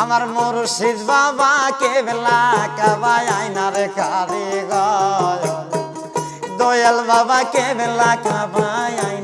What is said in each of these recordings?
আমার মুর্শিদ বাবা কেবলা কাবাই আইনার কারিগর। দয়াল বাবা কেবলা কাবাই আইনার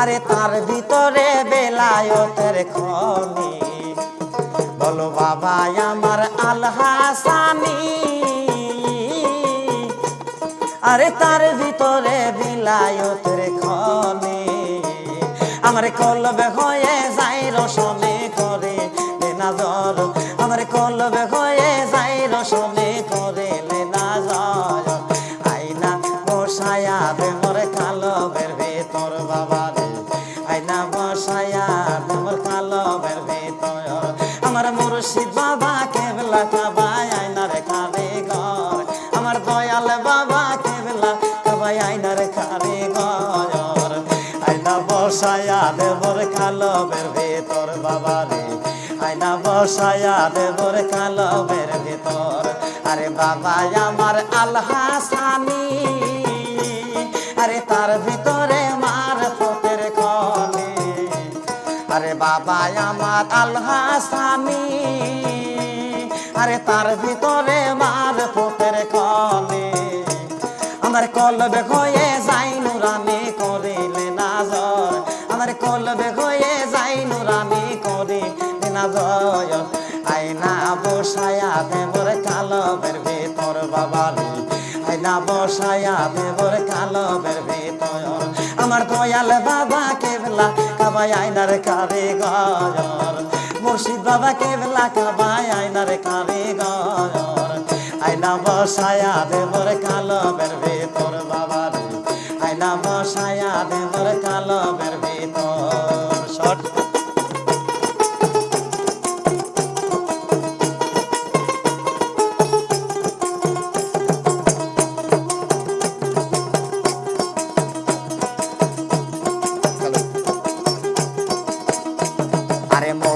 আরে তার ভিতরে বেলায়তের খনি। বলো বাবা, আমার আল হাসানি আরে তার ভিতরে বিলায়তের খনি। আমার কলবে হয়ে যাই রসনে করে লেনাজর আমার কলবে কালবের ভেতর বাবা রে আইনা বসায়া দেবর কালবের ভেতর। আরে বাবা, আমার আলহাসানি। আরে তার ভিতরে মার ফতের খনে। আরে বাবা, আমার আলহাসানি। আরে তার ভিতরে মার ফতের খনে। আমার কলবে হয়ে যাই নুরানি, করিলে নাজর আমার কলবে হয়ে আইনা বসায়া দেবর কালবের ভেতর। আমার দয়াল বাবা কেবলা কাবাই আইনার কারে গর মুর্শিদ বাবা কেবলা কাবাই আইনার কারে গর আইনা বসায়া দেবর কালবের ভেতর বাবার। আইনা বসায়া দেবর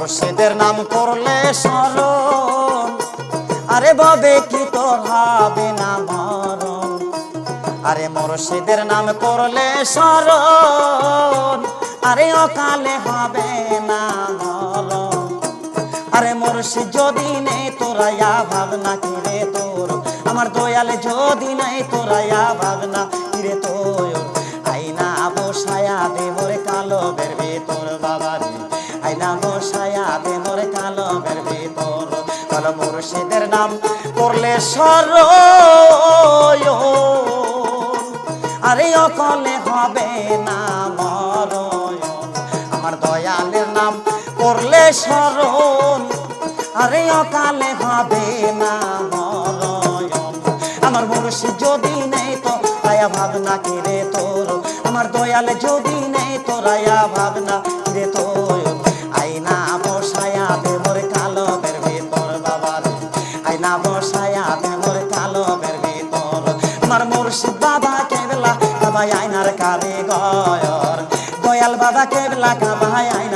মুর্শিদের নাম করলে স্মরণ। আরে বাবে কি তোর হবে না মরণ? আরে মুর্শিদের নাম করলে স্মরণ। আরে অকালে হবে না মরণ। আরে মুর্শিদ যদি নেই তোরাইয়া ভাবনা কিরে তোর? আমার দয়ালে যদি নাই তোরাইয়া ভাবনা কিরে তোর? আইনা বসায়া দেবরে কালো বের তোর বাবারে মুর্শিদের নাম করলে সর আরে অকলে হবে না মরণ আমার দয়ালের নাম করলে স্মরণ আরে অকালে হবে না মরণ আমার মুর্শিদ যদি নেই তো আয়া ভাবনা কিরে তোর? আমার দয়ালে যদি নেই তো রায়া ভাবনা কিরে তোর? কাবাই আইনার কারে গয়র। দয়াল বাবা কেবলা কাবাই আইনার